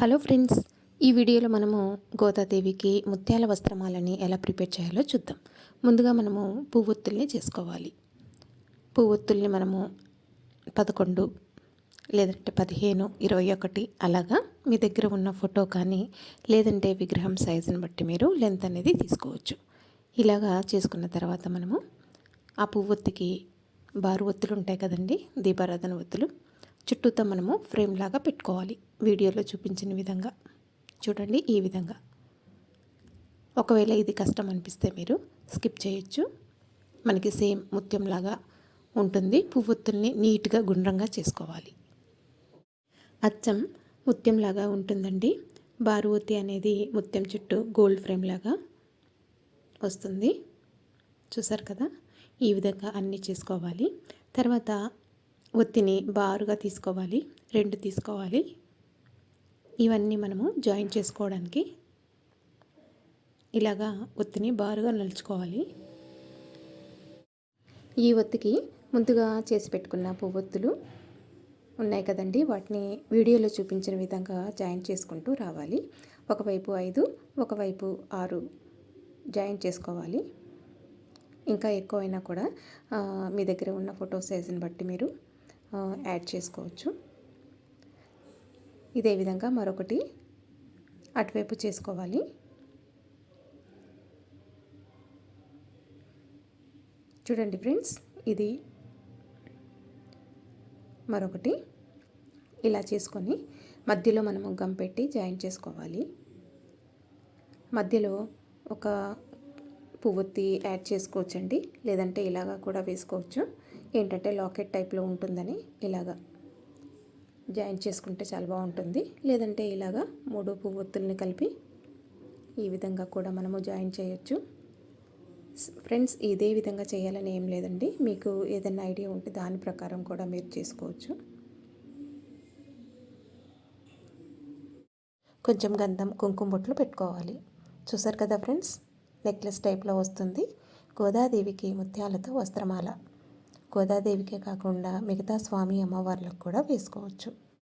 Hello friends ఈ వీడియోలో మనము గోదాదేవికి ముత్యాల వస్త్రమాలని ఎలా ప్రిపేర్ చేయాలో చూద్దాం. ముందుగా మనము పువ్వొత్తుల్ని చేసుకోవాలి. పువ్వొత్తుల్ని మనము పదకొండు లేదంటే పదిహేను ఇరవై ఒకటి అలాగా మీ దగ్గర ఉన్న ఫోటో కానీ లేదంటే విగ్రహం సైజుని బట్టి మీరు లెంత్ అనేది తీసుకోవచ్చు. ఇలాగా చేసుకున్న తర్వాత మనము ఆ పువ్వొత్తికి బారు ఒత్తులు ఉంటాయి కదండి దీపారాధన ఒత్తులు. చుట్టూతో మనము ఫ్రేమ్ లాగా పెట్టుకోవాలి. వీడియోలో చూపించిన విధంగా. చూడండి ఈ విధంగా. ఒకవేళ ఇది కష్టం అనిపిస్తే మీరు స్కిప్ చేయొచ్చు. మనకి సేమ్ ముత్యంలాగా ఉంటుంది. పువ్వొత్తుల్ని నీట్గా గుండ్రంగా చేసుకోవాలి. అచ్చం ముత్యంలాగా ఉంటుందండి. బారువొత్తి అనేది ముత్యం చుట్టూ గోల్డ్ ఫ్రేమ్ లాగా వస్తుంది. చూసారు కదా? ఈ విధంగా అన్నీ చేసుకోవాలి. తర్వాత ఒత్తిని బారుగా తీసుకోవాలి రెండు తీసుకోవాలి. ఇవన్నీ మనము జాయిన్ చేసుకోవడానికి ఇలాగా ఒత్తిని బారుగా నలుచుకోవాలి. ఈ ఒత్తికి ముందుగా చేసి పెట్టుకున్న పువ్వొత్తులు ఉన్నాయి కదండి. వాటిని వీడియోలో చూపించిన విధంగా జాయిన్ చేసుకుంటూ రావాలి. ఒకవైపు ఐదు ఒకవైపు ఆరు జాయిన్ చేసుకోవాలి. ఇంకా ఎక్కువైనా కూడా మీ దగ్గర ఉన్న ఫోటో సైజుని బట్టి మీరు యాడ్ చేసుకోవచ్చు. ఇదే విధంగా మరొకటి అటువైపు చేసుకోవాలి. చూడండి ఫ్రెండ్స్ ఇది మరొకటి ఇలా చేసుకొని మధ్యలో మనము గమ్ పెట్టి జాయిన్ చేసుకోవాలి. మధ్యలో ఒక పువ్వొత్తి యాడ్ చేసుకోవచ్చండి లేదంటే ఇలాగా కూడా వేసుకోవచ్చు. ఏంటంటే లాకెట్ టైప్లో ఉంటుందని ఇలాగా జాయిన్ చేసుకుంటే చాలా బాగుంటుంది. లేదంటే ఇలాగా మూడు పువ్వొత్తుల్ని కలిపి ఈ విధంగా కూడా మనము జాయిన్ చేయొచ్చు. ఫ్రెండ్స్ ఇదే విధంగా చేయాలని ఏం లేదండి. మీకు ఏదైనా ఐడియా ఉంటే దాని ప్రకారం కూడా మీరు చేసుకోవచ్చు. కొంచెం గంధం కుంకుమ బొట్లు పెట్టుకోవాలి. చూసారు కదా ఫ్రెండ్స్? నెక్లెస్ టైప్లో వస్తుంది. గోదాదేవికి ముత్యాలతో వస్త్రమాల. గోదాదేవికే కాకుండా మిగతా స్వామి అమ్మవార్లకు కూడా వేసుకోవచ్చు.